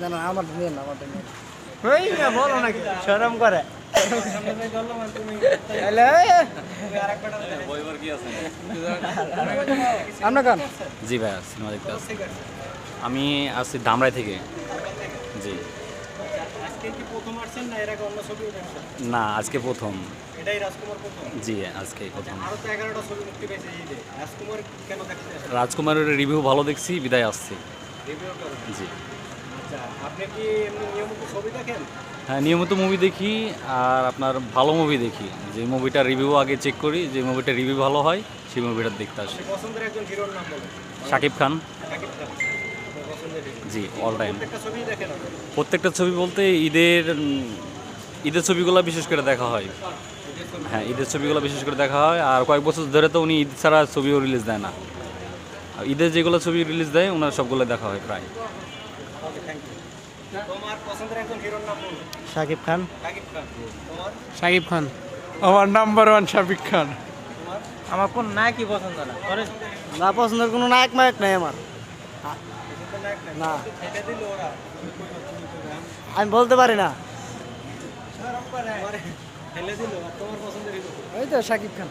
না না আমার নিয়ে না আমার নিয়ে ওই না বলো নাকি শরম করে। আপনার গান? জি ভাইয়া সিনেমা দেখতে আসছি। আমি আসছি ধামরাই থেকে। জি। আজকে কি প্রথম আসছেন না এর আগে অন্য ছবি দেখছেন না আজকে প্রথম। এটাই রাজকুমার প্রথম জি আজকে প্রথম। কেন রাজকুমারের রিভিউ ভালো দেখছি বিদায় আসছি। জি। আচ্ছা আপনি কি নিয়মিত ছবি দেখেন? হ্যাঁ নিয়মিত মুভি দেখি আর আপনার ভালো মুভি দেখি। যে মুভিটা রিভিউ আগে চেক করি যে মুভিটা রিভিউ ভালো হয় সেই মুভিটা দেখতে আসি। পছন্দের একজন হিরোর নাম বলেন। শাকিব খান। জি অল টাইম প্রত্যেকটা ছবি বলতে ঈদের ঈদের ছবিগুলো বিশেষ করে দেখা হয়। হ্যাঁ ঈদের ছবিগুলো বিশেষ করে দেখা হয়। আর কয়েক বছর ধরে তো উনি ঈদ ছাড়া ছবিও রিলিজ দেয় না। ঈদের যেগুলো ছবি রিলিজ দেয় ওনার সবগুলো দেখা হয় প্রায়। শাকিব খান। শাকিব খান। শাকিব আমার নাম্বার ওয়ান শাফিক খান। আমার কোন নায়কই পছন্দ না। না পছন্দের কোনো নায়ক নায়ক নাই আমার? না এটা দিল ওরা। আমি বলতে পারি না। তোমারে ফেলে দিল আর তোমার পছন্দের হিরো। ওই তো শাকিব খান।